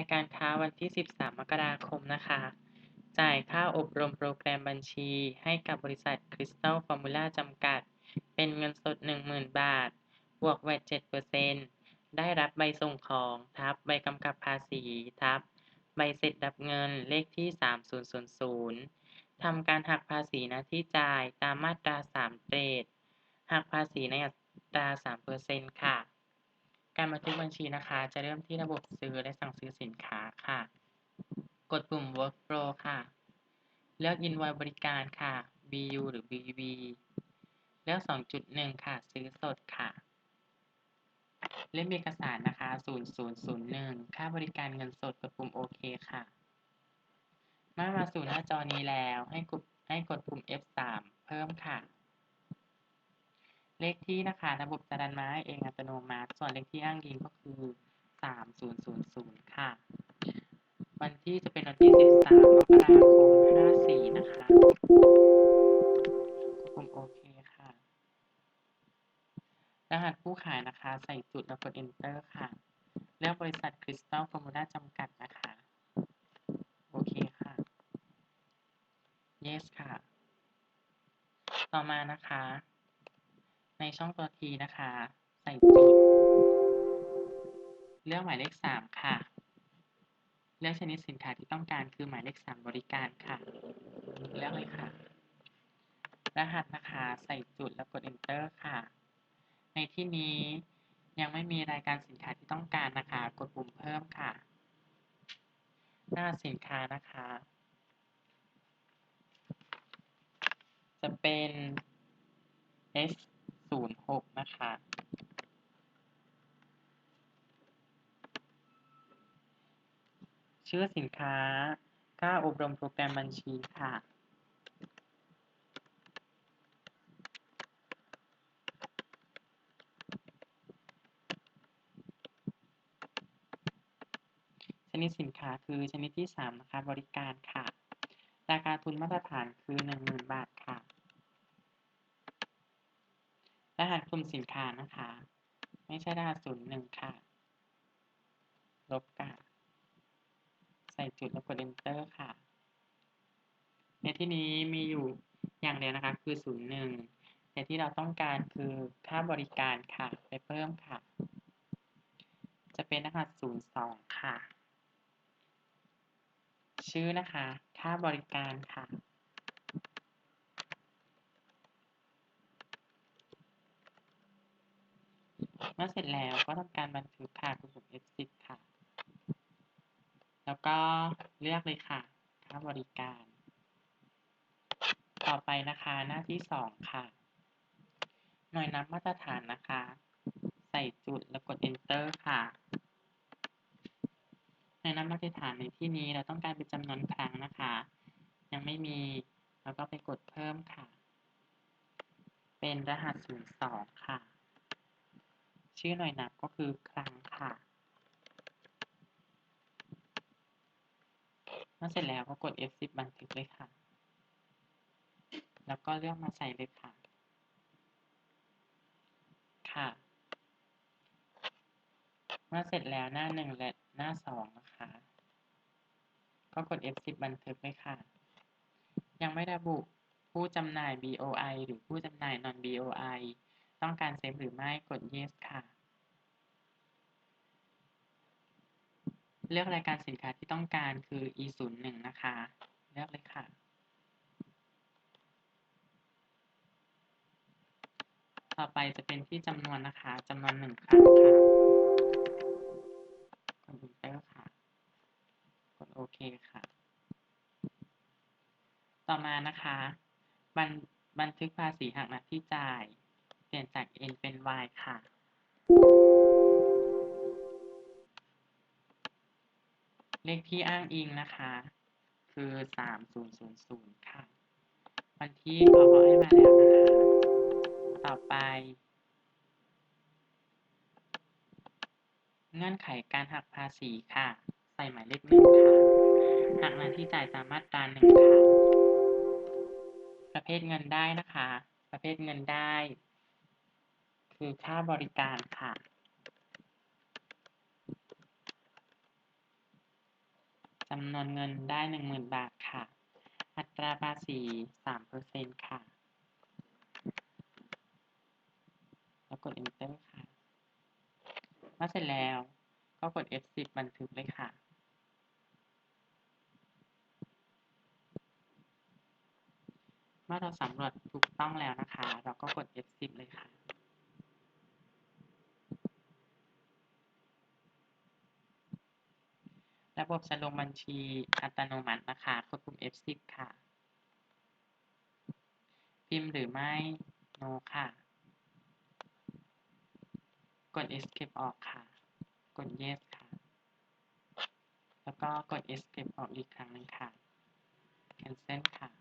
ายการค้าวันที่ 13 มกราคมนะคะ จ่ายค่าอบรมโปรแกรมบัญชี ให้กับบริษัท Crystal Formula จำกัด เป็นเงินสด 10,000 บาท บวก VAT 7%ได้รับใบส่งของ ทับใบกำกับภาษี ทับ ใบเสร็จรับเงินเลขที่ 3000 ทำการหักภาษีหน้าที่จ่ายตามมาตรา 3เกรดหักภาษีในอัตรา 3%ค่ะ การบันทึกบัญชีนะคะ จะเริ่มที่ระบบซื้อและสั่งซื้อสินค้าค่ะ กดปุ่ม Workflow ค่ะ เลือก Invoice บริการค่ะ BU หรือ BV เลือก 2.1 ค่ะ ซื้อสดค่ะ เล่มเอกสารนะคะ 0001 ค่าบริการเงินสดกดปุ่มโอเคค่ะ เมื่อมาสู่หน้าจอนี้แล้วให้กดให้กดปุ่ม F3 เพิ่มค่ะ เลขที่นะคะระบบจะดันมาให้เองอัตโนมัติ ส่วนเลขที่อ้างอิงก็คือ 3000 ค่ะ วันที่จะเป็นวันที่ 13 มกราคม 54 นะคะกดปุ่มโอเคค่ะ รหัสผู้ขายนะคะ ใส่จุดแล้วกด enter ค่ะ เลือกบริษัท Crystal Formula จำกัดนะคะ โอเคค่ะ yes ค่ะ ต่อมานะคะ ในช่องตัวทีนะคะ ใส่จุดเลือกหมายเลข 3 ค่ะ เลือกชนิดสินค้าที่ต้องการคือหมายเลข 3 บริการค่ะ เลือกเลยค่ะ รหัสนะคะใส่จุดแล้วกด enter ค่ะ ในที่นี้ยังไม่มีรายการสินค้าที่ต้องการนะคะ กดปุ่มเพิ่มค่ะ หน้าสินค้านะคะ จะเป็น S S06 นะคะ ชื่อสินค้า ค่าอบรมโปรแกรมบัญชีค่ะชนิดสินค้าคือชนิดที่ 3 นะคะ บริการค่ะ ราคาทุนมาตรฐานคือ 10,000 บาทค่ะ รหัสกลุ่มสินค้านะคะ ไม่ใช่รหัส01ค่ะ ลบค่ะใส่จุดแล้วกด enter ค่ะ ในที่นี้มีอยู่อย่างเดียวนะคะ คือ 01 แต่ที่เราต้องการคือค่าบริการค่ะ ไปเพิ่มค่ะ จะเป็นรหัส02 ค่ะ ชื่อนะคะ ค่าบริการค่ะ เมื่อเสร็จแล้วก็ทำการบันทึกค่ะกดปุ่ม F10 ค่ะ แล้วก็เลือกเลยค่ะค่าบริการ ต่อไปนะคะหน้าที่ 2 ค่ะ หน่วยนับมาตรฐานนะคะ ใส่จุดแล้วกด enter ค่ะหน่วยนับมาตรฐานในที่นี้เราต้องการเป็นจำนวนครั้งนะคะ ยังไม่มีแล้วก็ไปกดเพิ่มค่ะ เป็นรหัส 02 ค่ะ ชื่อหน่วยหนับก็คือครังค่ะเมื่อเสร็จแล้วก็กด F10 บันทึกเลยค่ะ แล้วก็เลือกมาใส่เลยค่ะ ค่ะ เมื่อเสร็จแล้วหน้า 1 และหน้า 2 นะคะ ก็กด F10 บันทึกเลยค่ะ ยังไม่ระบุผู้จำหน่าย BOI หรือผู้จำหน่าย non BOI ต้องการเซฟหรือไม่กด yes ค่ะ เลือกรายการสินค้าที่ต้องการคือ E01 นะคะ เลือกเลยค่ะ ต่อไปจะเป็นที่จำนวนนะคะจำนวนหนึ่งครั้งค่ะกด enter ค่ะ กดโอเคค่ะ ต่อมานะคะ บันบันทึกภาษีหักหน้าที่จ่าย เปลี่ยนจาก N เป็น Y ค่ะ เลขที่อ้างอิงนะคะ คือ3000ค่ะ วันที่เขาก็ให้มาแล้วนะคะ ต่อไป เงื่อนไขการหักภาษีค่ะ ใส่หมายเลขหนึ่งค่ะ หักหน้าที่จ่ายตามมาตราหนึ่งค่ะ ประเภทเงินได้นะคะ ประเภทเงินได้ คือค่าบริการค่ะ จำนวนเงินได้10,000บาทค่ะ อัตราภาษี3%ค่ะ แล้วกด enter ค่ะเมื่อเสร็จแล้วก็กด F10 บันทึกเลยค่ะเมื่อเราสำรวจถูกต้องแล้วนะคะ เราก็กด F10 เลยค่ะ ระบบจะลงบัญชีอัตโนมัตินะคะกดปุ่ม F10 ค่ะ พิมพ์หรือไม่ no ค่ะ กด escape ออกค่ะ กด yes ค่ะ แล้วก็กด escape ออกอีกครั้งหนึงค่ะ cancel ค่ะ